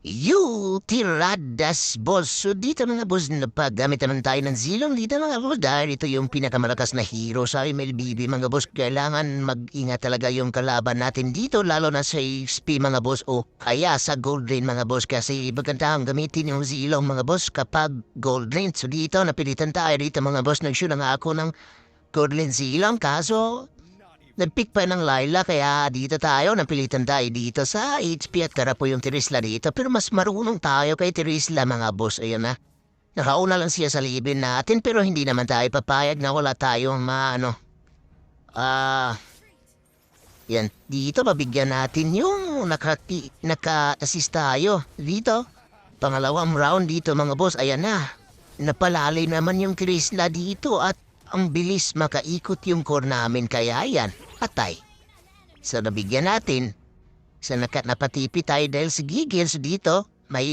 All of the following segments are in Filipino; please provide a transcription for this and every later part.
You, tiradas, boss. So dito mga boss, napagamit naman tayo ng zilong dito mga boss. Dahil ito yung pinakamalakas na hero sa MLBB mga boss. Kailangan mag-ingat talaga yung kalaban natin dito. Lalo na sa XP mga boss o kaya sa gold lane mga boss. Kasi magandang gamitin yung zilong mga boss kapag gold lane. So dito, napilitan tayo dito mga boss. Nag-shoot na nga ako ng gold lane zilong. Kaso, Nagpick pa ng Laila kaya dito tayo, napilitan tayo dito sa HP at karapo yung Tirisla dito. Pero mas marunong tayo kay Tirisla mga boss. Ayun na. Nakauna lang siya sa libin natin pero hindi naman tayo papayag na wala tayong maano. Ah... yan. Dito mabigyan natin yung nakati, naka-assist tayo. Dito. Pangalawang round dito mga boss. Ayan na. Napalalay naman yung Tirisla dito at ang bilis makaikot yung core namin kaya yan, patay. So nabigyan natin, sa nakat napatipi tayo dahil sa gigils dito, may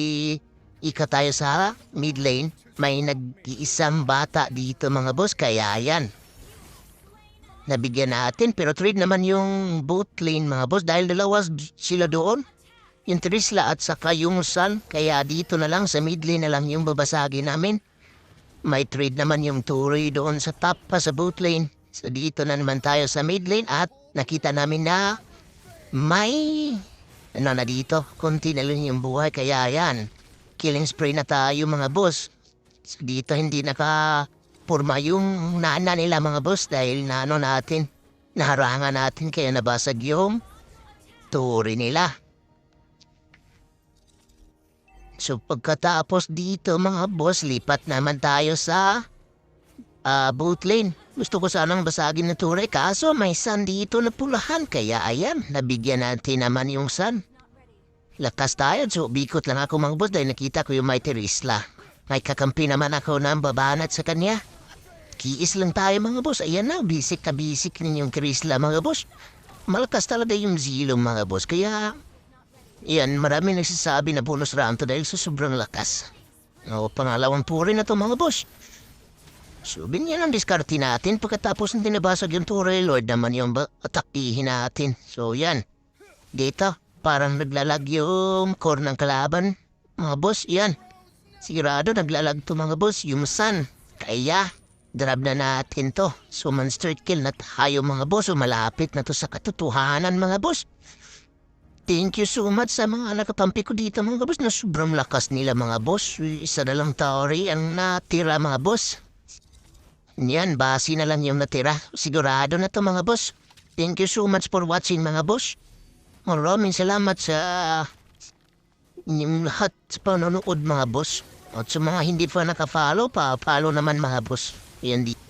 ika tayo sa mid lane, may nag-iisang bata dito mga boss, kaya yan. Nabigyan natin, pero trade naman yung boot lane mga boss dahil dalawa sila doon. Yung Trisla at saka yung Sun, kaya dito na lang sa mid lane na lang yung babasagin namin. May trade naman yung Turi doon sa top pa sa boot lane. So dito na naman tayo sa mid lane at nakita namin na may ano na dito, konti na lang yung buhay kaya yan. Killing spray na tayo mga boss. So dito hindi naka purma yung nana nila mga boss dahil na ano natin, naharangan natin kaya nabasag yung Turi nila. So pagkatapos dito mga boss, lipat naman tayo sa ah, boat lane. Gusto ko sanang basagin na ture kaso may sun dito na pulahan kaya ayan, nabigyan natin naman yung sun. Lakas tayo, so bikot lang ako mga boss dahil nakita ko yung may Terisla. May kakampi naman ako ng babanat sa kanya. Kiis lang tayo mga boss. Ayan na, bisik na bisik ninyong Terisla mga boss. Malakas talaga yung zilong mga boss. Kaya yan, marami nagsasabi na bonus round to dahil sa sobrang lakas. O, pangalawang puri na to mga boss. So, binyan ang diskarte natin pagkatapos ng tinabasag yung Tore Lord naman yung atakihin natin. So, yan. Dito, parang naglalag yung core ng kalaban. Mga boss, yan. Sigurado naglalag to mga boss, yung sun. Kaya, drab na natin to. So, monster kill na tayo mga boss. So, malapit na to sa katotohanan mga boss. Thank you so much sa mga nakatampi ko dito mga boss na sobrang lakas nila mga boss. Isa na lang Tauri ang natira mga boss. Yan, basi na lang yung natira. Sigurado na to mga boss. Thank you so much for watching mga boss. Maraming salamat sa yung lahat sa panonood mga boss. At sa mga hindi pa nakafollow, pa-follow naman mga boss. Yan di.